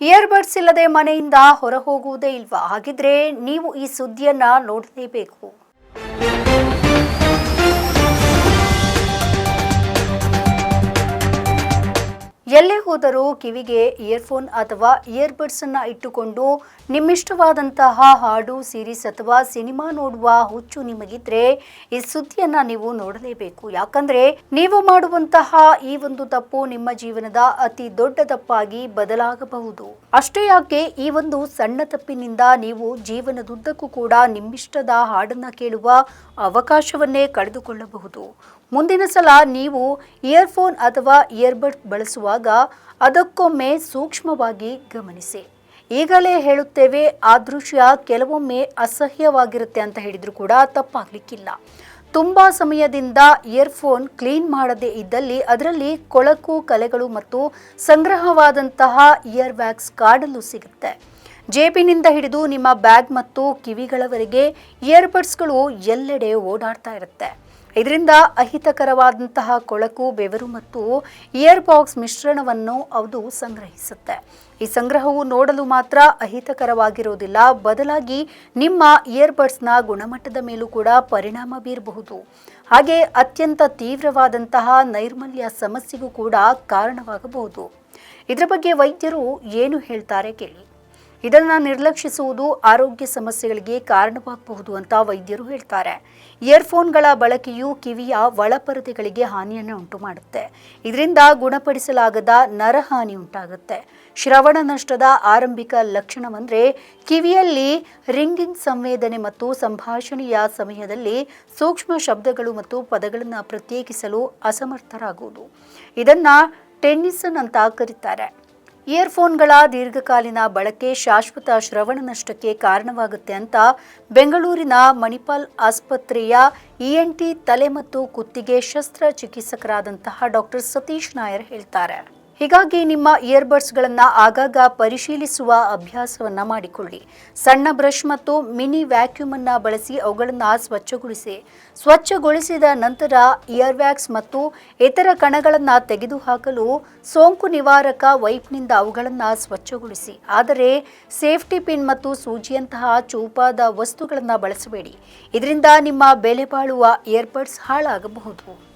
Earbuds ಇಲ್ಲದೆ ಮನೆಯಿಂದ ಹೊರ ಹೋಗುವುದೇ ಇಲ್ವಾ? ಹಾಗಿದ್ರೆ ನೀವು ಈ ಸುದ್ದಿಯನ್ನ ನೋಡಲೇಬೇಕು. ಹೋದರೂ ಕಿವಿಗೆ ಇಯರ್ಫೋನ್ ಅಥವಾ ಇಯರ್ಬಡ್ಸ್ ಅನ್ನ ಇಟ್ಟುಕೊಂಡು ನಿಮ್ಮಿಷ್ಟವಾದಂತಹ ಹಾಡು, ಸೀರೀಸ್ ಅಥವಾ ಸಿನಿಮಾ ನೋಡುವ ಹುಚ್ಚು ನಿಮಗಿದ್ರೆ ಈ ಸುದ್ದಿಯನ್ನು ನೀವು ನೋಡಲೇಬೇಕು. ಯಾಕಂದ್ರೆ ನೀವು ಮಾಡುವಂತಹ ಈ ಒಂದು ತಪ್ಪು ನಿಮ್ಮ ಜೀವನದ ಅತಿ ದೊಡ್ಡ ತಪ್ಪಾಗಿ ಬದಲಾಗಬಹುದು. ಅಷ್ಟೇ ಯಾಕೆ ಈ ಒಂದು ಸಣ್ಣ ತಪ್ಪಿನಿಂದ ನೀವು ಜೀವನದುದ್ದಕ್ಕೂ ಕೂಡ ನಿಮ್ಮಿಷ್ಟದ ಹಾಡನ್ನ ಕೇಳುವ ಅವಕಾಶವನ್ನೇ ಕಳೆದುಕೊಳ್ಳಬಹುದು. ಮುಂದಿನ ಸಲ ನೀವು ಇಯರ್ಫೋನ್ ಅಥವಾ ಇಯರ್ಬಡ್ ಬಳಸುವಾಗ ಅದಕ್ಕೊಮ್ಮೆ ಸೂಕ್ಷ್ಮವಾಗಿ ಗಮನಿಸಿ. ಈಗಲೇ ಹೇಳುತ್ತೇವೆ, ಆ ದೃಶ್ಯ ಕೆಲವೊಮ್ಮೆ ಅಸಹ್ಯವಾಗಿರುತ್ತೆ ಅಂತ ಹೇಳಿದರೂ ಕೂಡ ತಪ್ಪಾಗ್ಲಿಕ್ಕಿಲ್ಲ. ತುಂಬ ಸಮಯದಿಂದ ಇಯರ್ಫೋನ್ ಕ್ಲೀನ್ ಮಾಡದೇ ಇದ್ದಲ್ಲಿ ಅದರಲ್ಲಿ ಕೊಳಕು, ಕಲೆಗಳು ಮತ್ತು ಸಂಗ್ರಹವಾದಂತಹ ಇಯರ್ ವ್ಯಾಕ್ಸ್ ಕಾಡಲು ಸಿಗುತ್ತೆ. ಜೇಬಿನಿಂದ ಹಿಡಿದು ನಿಮ್ಮ ಬ್ಯಾಗ್ ಮತ್ತು ಕಿವಿಗಳವರೆಗೆ ಇಯರ್ಬಡ್ಸ್ಗಳು ಎಲ್ಲೆಡೆ ಓಡಾಡ್ತಾ ಇರುತ್ತೆ. ಇದರಿಂದ ಅಹಿತಕರವಾದಂತಹ ಕೊಳಕು, ಬೆವರು ಮತ್ತು ಇಯರ್ ಬಾಕ್ಸ್ ಮಿಶ್ರಣವನ್ನು ಅದು ಸಂಗ್ರಹಿಸುತ್ತೆ. ಈ ಸಂಗ್ರಹವು ನೋಡಲು ಮಾತ್ರ ಅಹಿತಕರವಾಗಿರುವುದಿಲ್ಲ, ಬದಲಾಗಿ ನಿಮ್ಮ ಇಯರ್ಬಡ್ಸ್ನ ಗುಣಮಟ್ಟದ ಮೇಲೂ ಕೂಡ ಪರಿಣಾಮ ಬೀರಬಹುದು. ಹಾಗೆ ಅತ್ಯಂತ ತೀವ್ರವಾದಂತಹ ನೈರ್ಮಲ್ಯ ಸಮಸ್ಯೆಗೂ ಕೂಡ ಕಾರಣವಾಗಬಹುದು. ಇದರ ಬಗ್ಗೆ ವೈದ್ಯರು ಏನು ಹೇಳ್ತಾರೆ ಕೇಳಿ. ಇದನ್ನ ನಿರ್ಲಕ್ಷಿಸುವುದು ಆರೋಗ್ಯ ಸಮಸ್ಯೆಗಳಿಗೆ ಕಾರಣವಾಗಬಹುದು ಅಂತ ವೈದ್ಯರು ಹೇಳ್ತಾರೆ. ಇಯರ್ಫೋನ್ಗಳ ಬಳಕೆಯು ಕಿವಿಯ ಒಳಪರದೆಗಳಿಗೆ ಹಾನಿಯನ್ನು ಉಂಟು ಮಾಡುತ್ತೆ ಇದರಿಂದ ಗುಣಪಡಿಸಲಾಗದ ನರಹಾನಿ ಉಂಟಾಗುತ್ತೆ. ಶ್ರವಣ ನಷ್ಟದ ಆರಂಭಿಕ ಲಕ್ಷಣವೆಂದರೆ ಕಿವಿಯಲ್ಲಿ ರಿಂಗಿಂಗ್ ಸಂವೇದನೆ ಮತ್ತು ಸಂಭಾಷಣೆಯ ಸಮಯದಲ್ಲಿ ಸೂಕ್ಷ್ಮ ಶಬ್ದಗಳು ಮತ್ತು ಪದಗಳನ್ನು ಪ್ರತ್ಯೇಕಿಸಲು ಅಸಮರ್ಥರಾಗುವುದು. ಇದನ್ನು ಟೆನ್ನಿಸನ್ ಅಂತ ಕರೀತಾರೆ. ಇಯರ್ಫೋನ್ಗಳ ದೀರ್ಘಕಾಲೀನ ಬಳಕೆ ಶಾಶ್ವತ ಶ್ರವಣ ನಷ್ಟಕ್ಕೆ ಕಾರಣವಾಗುತ್ತೆ ಅಂತ ಬೆಂಗಳೂರಿನ ಮಣಿಪಾಲ್ ಆಸ್ಪತ್ರೆಯ ಇಎನ್ಟಿ ತಲೆ ಮತ್ತು ಕುತ್ತಿಗೆ ಶಸ್ತ್ರಚಿಕಿತ್ಸಕರಾದಂತಹ ಡಾಕ್ಟರ್ ಸತೀಶ್ ನಾಯರ್ ಹೇಳ್ತಾರೆ. ಹೀಗಾಗಿ ನಿಮ್ಮ ಇಯರ್ಬಡ್ಸ್ಗಳನ್ನು ಆಗಾಗ ಪರಿಶೀಲಿಸುವ ಅಭ್ಯಾಸವನ್ನು ಮಾಡಿಕೊಳ್ಳಿ. ಸಣ್ಣ ಬ್ರಷ್ ಮತ್ತು ಮಿನಿ ವ್ಯಾಕ್ಯೂಮ್ ಅನ್ನ ಬಳಸಿ ಅವುಗಳನ್ನು ಸ್ವಚ್ಛಗೊಳಿಸಿ. ಸ್ವಚ್ಛಗೊಳಿಸಿದ ನಂತರ ಇಯರ್ ವ್ಯಾಕ್ಸ್ ಮತ್ತು ಇತರ ಕಣಗಳನ್ನು ತೆಗೆದುಹಾಕಲು ಸೋಂಕು ನಿವಾರಕ ವೈಪ್ನಿಂದ ಅವುಗಳನ್ನು ಸ್ವಚ್ಛಗೊಳಿಸಿ. ಆದರೆ ಸೇಫ್ಟಿ ಪಿನ್ ಮತ್ತು ಸೂಜಿಯಂತಹ ಚೂಪಾದ ವಸ್ತುಗಳನ್ನು ಬಳಸಬೇಡಿ. ಇದರಿಂದ ನಿಮ್ಮ ಬೆಲೆ ಬಾಳುವ ಇಯರ್ಬಡ್ಸ್ ಹಾಳಾಗಬಹುದು.